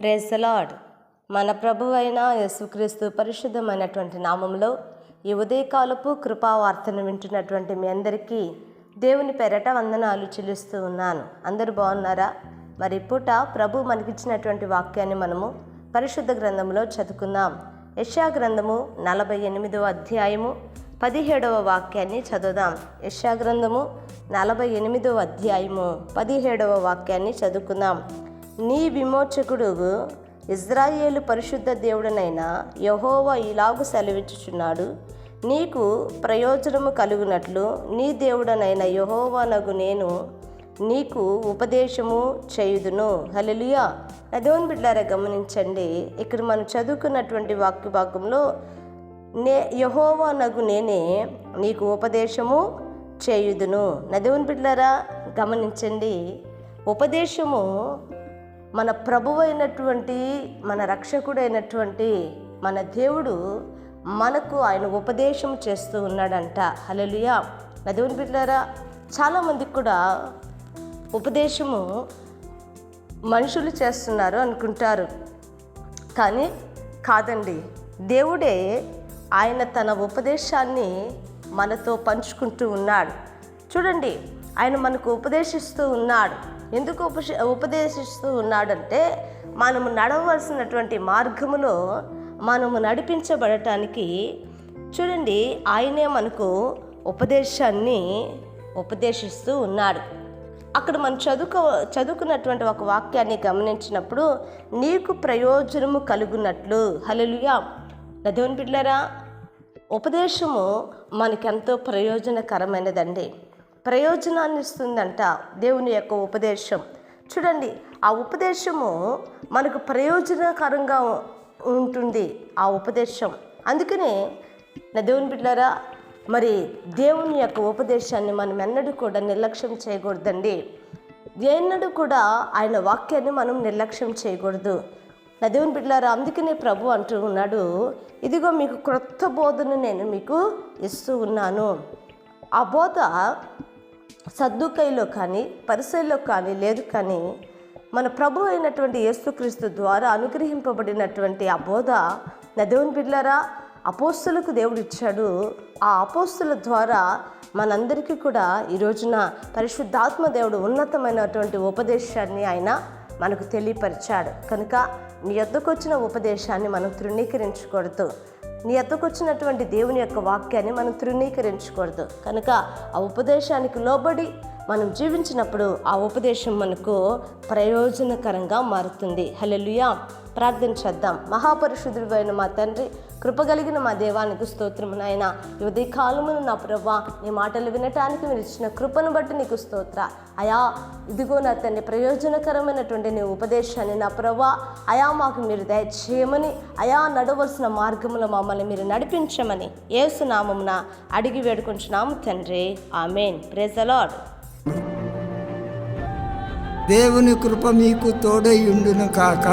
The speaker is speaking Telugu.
Praise lord. మన ప్రభు అయిన యేసుక్రీస్తు పరిశుద్ధమైనటువంటి నామంలో ఈ ఉదయకాలపు కృపావార్తను వింటున్నటువంటి మీ అందరికీ దేవుని పెరట వందనాలు చెల్లిస్తూ ఉన్నాను. అందరూ బాగున్నారా? మరి పూట ప్రభు మనకిచ్చినటువంటి వాక్యాన్ని మనము పరిశుద్ధ గ్రంథంలో చదువుకుందాం. యశా గ్రంథము నలభై ఎనిమిదవ అధ్యాయము పదిహేడవ వాక్యాన్ని చదువుదాం. యశా గ్రంథము నలభై ఎనిమిదవ అధ్యాయము పదిహేడవ వాక్యాన్ని చదువుకుందాం. నీ విమోచకుడు ఇజ్రాయేలు పరిశుద్ధ దేవుడనైన యహోవా ఇలాగు సెలవిచ్చుచున్నాడు. నీకు ప్రయోజనము కలుగునట్లు నీ దేవుడనైన యహోవానగు నేను నీకు ఉపదేశము చేయుదును. హలలియా అదేవని బిడ్డారా గమనించండి ఇక్కడ మనం చదువుకున్నటువంటి వాక్య భాగంలో నే యహోవా నగు నేనే నీకు ఉపదేశము చేయుదును. నదేవుని బిడ్డారా గమనించండి ఉపదేశము మన ప్రభువైనటువంటి మన రక్షకుడైనటువంటి మన దేవుడు మనకు ఆయన ఉపదేశం చేస్తూ ఉన్నాడంట. హలలుయా నదేవుని బిడ్డారా చాలామందికి కూడా ఉపదేశము మనుషులు చేస్తున్నారు అనుకుంటారు. కానీ కాదండి. దేవుడే ఆయన తన ఉపదేశాన్ని మనతో పంచుకుంటూ ఉన్నాడు. చూడండి ఆయన మనకు ఉపదేశిస్తూ ఉన్నాడు. ఎందుకు ఉప ఉపదేశిస్తూ ఉన్నాడంటే మనము నడవలసినటువంటి మార్గములో మనము నడిపించబడటానికి చూడండి ఆయనే మనకు ఉపదేశాన్ని ఉపదేశిస్తూ ఉన్నాడు. అక్కడ మనం చదువుకో చదువుకున్నటువంటి ఒక వాక్యాన్ని గమనించినప్పుడు నీకు ప్రయోజనము కలుగునట్లు. హలలుయా నదేవన్ బిడ్లరా ఉపదేశము మనకెంతో ప్రయోజనకరమైనదండి. ప్రయోజనాన్ని ఇస్తుందంట దేవుని యొక్క ఉపదేశం. చూడండి ఆ ఉపదేశము మనకు ప్రయోజనకరంగా ఉంటుంది ఆ ఉపదేశం. అందుకనే నా దేవుని బిడ్డారా మరి దేవుని యొక్క ఉపదేశాన్ని మనం ఎన్నడూ కూడా నిర్లక్ష్యం చేయకూడదండి. ఎన్నడూ కూడా ఆయన వాక్యాన్ని మనం నిర్లక్ష్యం చేయకూడదు. నా దేవుని బిడ్డలారా అందుకనే ప్రభు అంటూ ఉన్నాడు ఇదిగో మీకు క్రొత్త బోధను నేను మీకు ఇస్తూ ఉన్నాను. ఆ బోధ సర్దుకైలో కానీ పరిశైలో కానీ లేదు కానీ మన ప్రభు అయినటువంటి యేసుక్రీస్తు ద్వారా అనుగ్రహింపబడినటువంటి ఆ బోధ నా దేవుని బిడ్డలారా అపోస్తులకు దేవుడు ఇచ్చాడు. ఆ అపోస్తుల ద్వారా మనందరికీ కూడా ఈ రోజున పరిశుద్ధాత్మ దేవుడు ఉన్నతమైనటువంటి ఉపదేశాన్ని ఆయన మనకు తెలియపరిచాడు. కనుక నీ యొద్దకు వచ్చిన ఉపదేశాన్ని మనం తృణీకరించకూడదు నీ ఎత్తకొచ్చినటువంటి దేవుని యొక్క వాక్యాన్ని మనం తృణీకరించకూడదు. కనుక ఆ ఉపదేశానికి లోబడి మనం జీవించినప్పుడు ఆ ఉపదేశం మనకు ప్రయోజనకరంగా మారుతుంది. హలెలుయా ప్రార్థన చేద్దాం. మహాపరిశుద్ధుడు అయిన మా తండ్రి కృపగలిగిన మా దేవానికి స్తోత్రము నాయన. ఉదయ కాలమును నా ప్రభా నీ మాటలు వినటానికి మీరు ఇచ్చిన కృపను బట్టి నీకు స్తోత్ర. అయా ఇదిగో నా తండ్రి ప్రయోజనకరమైనటువంటి నీ ఉపదేశాన్ని నా ప్రభా అయా మాకు మీరు దయచేయమని అయా నడవలసిన మార్గంలో మమ్మల్ని మీరు నడిపించమని ఏసునామమున అడిగి వేడుకుంటున్నాము తండ్రి. ఆమెన్. ప్రేజలాడ్ దేవుని కృప మీకు తోడై ఉండును కాక.